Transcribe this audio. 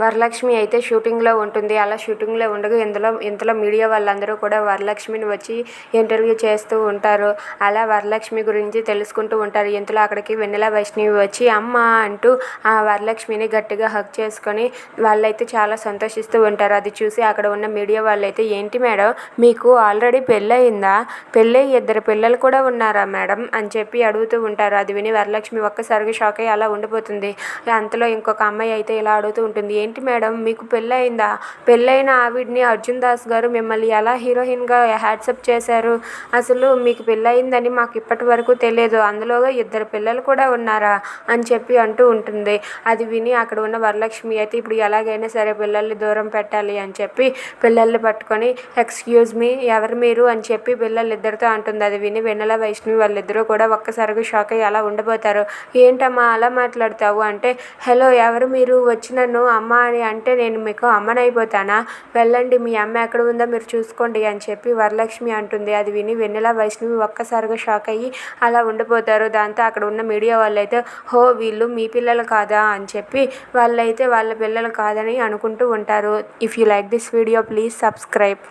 వరలక్ష్మి అయితే షూటింగ్లో ఉంటుంది. అలా షూటింగ్లో ఉండగా ఇందులో ఇంతలో మీడియా వాళ్ళందరూ కూడా వరలక్ష్మిని వచ్చి ఇంటర్వ్యూ చేస్తూ ఉంటారు. అలా వరలక్ష్మి గురించి తెలుసుకుంటూ ఉంటారు. ఇంతలో అక్కడికి వెన్నెల వైష్ణవి వచ్చి అమ్మ అంటూ ఆ వరలక్ష్మిని గట్టిగా హక్ చేసుకొని వాళ్ళైతే చాలా సంతోషిస్తూ ఉంటారు. అది చూసి అక్కడ ఉన్న మీడియా వాళ్ళైతే ఏంటి మేడం మీకు ఆల్రెడీ పెళ్ళయిందా? పెళ్ళై ఇద్దరు పిల్లలు కూడా ఉన్నారా మేడం? అని చెప్పి అడుగుతూ ఉంటారు. అది విని వరలక్ష్మి ఒక్కసారిగా షాక్ అయ్యి అలా ఉండిపోతుంది. అంతలో ఇంకొక అమ్మాయి అయితే ఇలా అడుగుతూ ఉంటుంది. ఏంటి మేడం? మీకు పెళ్ళయిందా? పెళ్ళైన ఆవిడ్ని అర్జున్ దాస్ గారు మిమ్మల్ని ఎలా హీరోయిన్గా హ్యాట్సప్ చేశారు? అసలు మీకు పెళ్ళయిందని మాకు ఇప్పటి వరకు తెలియదు. అందులో ఇద్దరు పిల్లలు కూడా ఉన్నారా? అని చెప్పి అంటూ ఉంటుంది. అది విని అక్కడ ఉన్న వరలక్ష్మి అయితే ఇప్పుడు ఎలాగైనా సరే పిల్లల్ని దూరం పెట్టాలి అని చెప్పి పిల్లల్ని పట్టుకొని ఎక్స్క్యూజ్ మీ ఎవరు మీరు? అని చెప్పి పిల్లలిద్దరితో అంటుంది. అది విని వెన్నెల వైష్ణవి వాళ్ళిద్దరూ కూడా ఒక్కసారిగా షాక్ అయ్యి అలా ఉండిపోతారు ఏంటమ్మా అలా మాట్లాడతావు? అంటే హలో ఎవరు మీరు? వచ్చి నన్ను అమ్మ అని అంటే నేను మీకు అమ్మనైపోతానా? వెళ్ళండి మీ అమ్మ ఎక్కడ ఉందో మీరు చూసుకోండి అని చెప్పి వరలక్ష్మి అంటుంది. అది విని వెన్నెల వైష్ణవి ఒక్కసారిగా షాక్ అయ్యి అలా ఉండిపోతారు. దాంతో అక్కడ ఉన్న మీడియా వాళ్ళైతే హో వీళ్ళు మీ పిల్లలు కాదా? అని చెప్పి వాళ్ళైతే వాళ్ళ పిల్లలు కాదని అనుకుంటూ ఉంటారు. If you like this video please subscribe